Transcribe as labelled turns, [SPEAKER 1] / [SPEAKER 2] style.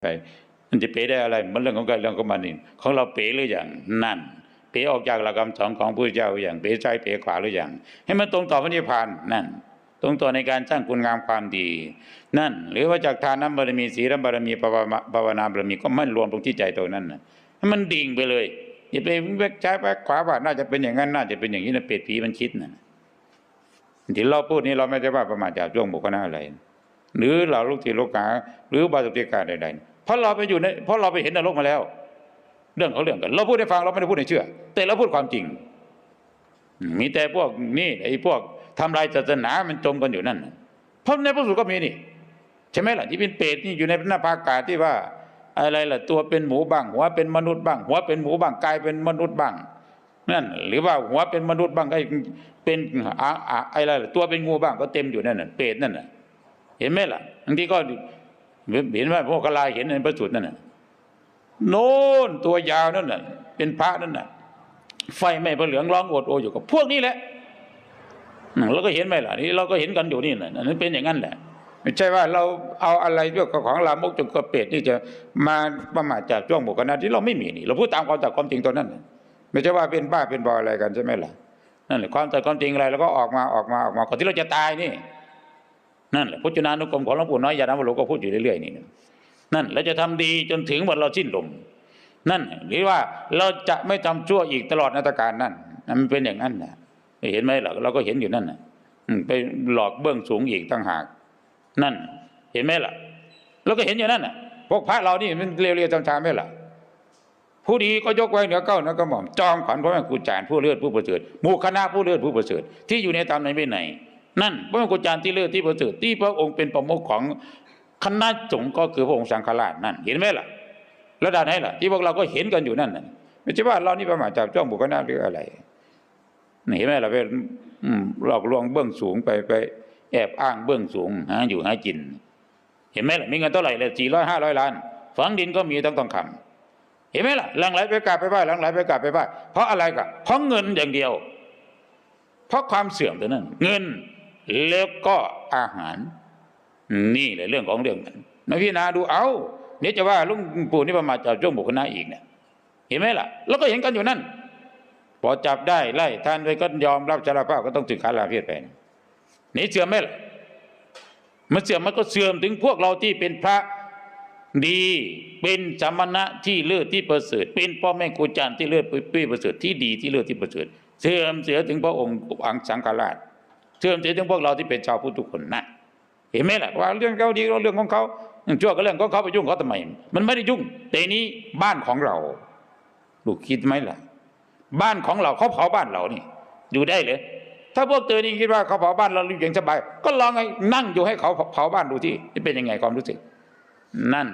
[SPEAKER 1] ไปมันจะเป๋ได้อะไร มันเรื่องของการเรื่องของมันนี่ของเราเป๋หรืออย่างนั่น เป๋ออกจากหลักคำสอนของพระเจ้าอย่าง เป๋ใจเป๋ขวาหรืออย่าง ให้มันตรงต่อพระนิพพานนั่น ตรงต่อในการสร้างคุณงามความดี นั่น หรือว่าจากทานน้ำบารมีศีลบารมีภาวนาภาวนาบารมีก็มันรวมตรงที่ใจตรงนั้นนะให้มันดิ่งไปเลยอย่าไปแวกซ้ายแวกขวาว่าน่าจะเป็นอย่างนั้นน่าจะเป็นอย่างนี้นะเป็ดผีมันคิดนะที่เราพูดนี้เราไม่ได้ว่าประมาทจากช่วงบุคคลอะไรหรือเราลูกศิษย์ลูกหาหรือบาสุติการใดๆ เพราะเราไปอยู่ในเพราะเราไปเห็นนรกมาแล้ว เรื่องเขาเรื่องกันเราพูดให้ฟังเราไม่ได้พูดให้เชื่อ แต่เราพูดความจริง มีแต่พวกนี่ไอ้พวกทำลายศาสนามันจมกันอยู่นั่นเพราะในพระสูตรก็มีนี่ใช่ไหมล่ะที่เป็นเปรตนี่อยู่ในหน้าภากาที่ว่า อะไรล่ะตัวเป็นหมูบ้าง หัวเป็นมนุษย์บ้าง หัวเป็นหมูบ้างกายเป็นมนุษย์บ้างนั่นหรือว่าหัวเป็นมนุษย์บ้างไอ้เป็นอะอะอะไรล่ะตัวเป็นงูบ้างก็เต็มอยู่นั่นน่ะเปรตนั่นน่ะเห็นไหมล่ะบางทีก็ เห็นว่าพวกกลายเห็นในพระสูตรนั่นน่ะโน่นตัวยาวนั่นน่ะ เป็นพระนั่นน่ะ ไฟไหม้พระเหลืองร้องโอดโออยู่กับพวกนี้แหละเราก็เห็นไหมล่ะนี่เราก็เห็นกันอยู่นี่แหละนั่นเป็นอย่างนั้นแหละไม่ใช่ว่าเราเอาอะไรเรื่องของลามกจนกระเป็ดนี่จะมาประมาทจากช่วงบุคคลที่เราไม่มีนี่ เราพูดตามความจากความจริงตัวนั้นไม่ใช่ว่าเป็นบ้าเป็นบออะไรกันใช่ไหมล่ะนั่นแหละความจากความจริงอะไรเราก็ออกมาออกมาออกมาก่อนที่เราจะตายนี่ นั่นแหละพุทธนานุกรมของหลวงปู่น้อยยานาวุโลก็พูดอยู่เรื่อยๆนี่นั่นเราจะทำดีจนถึงวันเราสิ้นลมนั่นหรือว่าเราจะไม่ทำชั่วอีกตลอดนาฏการนั่นนั่นมันเป็นอย่างนั้นนะเห็นไหมล่ะเราก็เห็นอยู่นั่นนะไปหลอกเบื้องสูงอีกตั้งหาก นั่น เห็นไหมล่ะเราก็เห็นอยู่นั่นน่ะพวกพระเรานี่มันเรียวๆจำชาไหมล่ะผู้ดีก็ยกไว้เหนือเก้าหนือกระหม่อมจอมขวัญพระแม่ครูจารย์ผู้เลือดผู้ประเสริฐหมู่คณะผู้เลือดผู้ประเสริฐที่อยู่ในตามในวินัยนั่ นั่นพระแม่ครูจารย์ที่เลือที่ประเสริฐที่พระองค์เป็นประมุขของคณะสงฆ์ก็คือพระองค์สังฆราชนั่น เห็นไหมล่ะระดับไหนล่ะ ที่พวกเราก็เห็นกันอยู่นั่นน่ะไม่ใช่ว่าเรานี่ประมาทจับจ้องบุคคลหรืออะไรเห็นไหมล่ะเป็นหลอกลวงเบื้องสูงไปไป แอบอ้างเบื้องสูงหาอยู่หากิน เห็นไหมล่ะมีเงินเท่าไหร่เลยสี่ร้อยห้าร้อยล้านฝังดินก็มีต้องต้องคำเห็นไหมล่ะหลังไหลไปกราบไปไหว้หลังไหลไปกราบไปไหว้เพราะอะไรกันเพราะเงินอย่างเดียว เพราะความเสื่อมตัวนั้น เงิน แล้วก็อาหาร นี่แหละเรื่องของเรื่องกันนพี่นาดูเอาเดี๋ยจะว่าลุงปู่นี่ประมาทจากช่วงบุคคลอีกเนี่ยเห็นไหมล่ะ แล้วก็เห็นกันอยู่นั่น พอจับได้ไล่ท่านไปก็ยอมรับสารภาพก็ต้องถึงขาลาเพศไปนะนี่เสื่อมไหมล่ะมันเสื่อมมันก็เสื่อมถึงพวกเราที่เป็นพระดีเป็นสมณะที่เลิศที่ประเสริฐเป็นพ่อแม่ครูอาจารย์ที่เลิศปี้ประเสริฐที่ดีที่เลิศที่ประเสริฐเสื่อมเสียถึงพระองค์อังสังฆราช เสื่อมเสียถึงพวกเราที่เป็นชาวพุทธทุกคนนะเห็นไหมล่ะว่าเรื่องเขาดีเรื่องของเขาชั่วก็เรื่องของเขาไปยุ่งเขาทำไม มันไม่ได้ยุ่ง แต่นี้บ้านของเรา ลูกคิดไหมล่ะ บ้านของเราเขาเผาบ้านเรานี่ อยู่ได้เลยถ้าพวกเธอนี่คิดว่าเขาเผาบ้านเราอยู่อย่างสบาย ก็ลองไงนั่งอยู่ให้เขาเผาบ้านดูที่จะเป็นยังไงความรู้สึก นั่น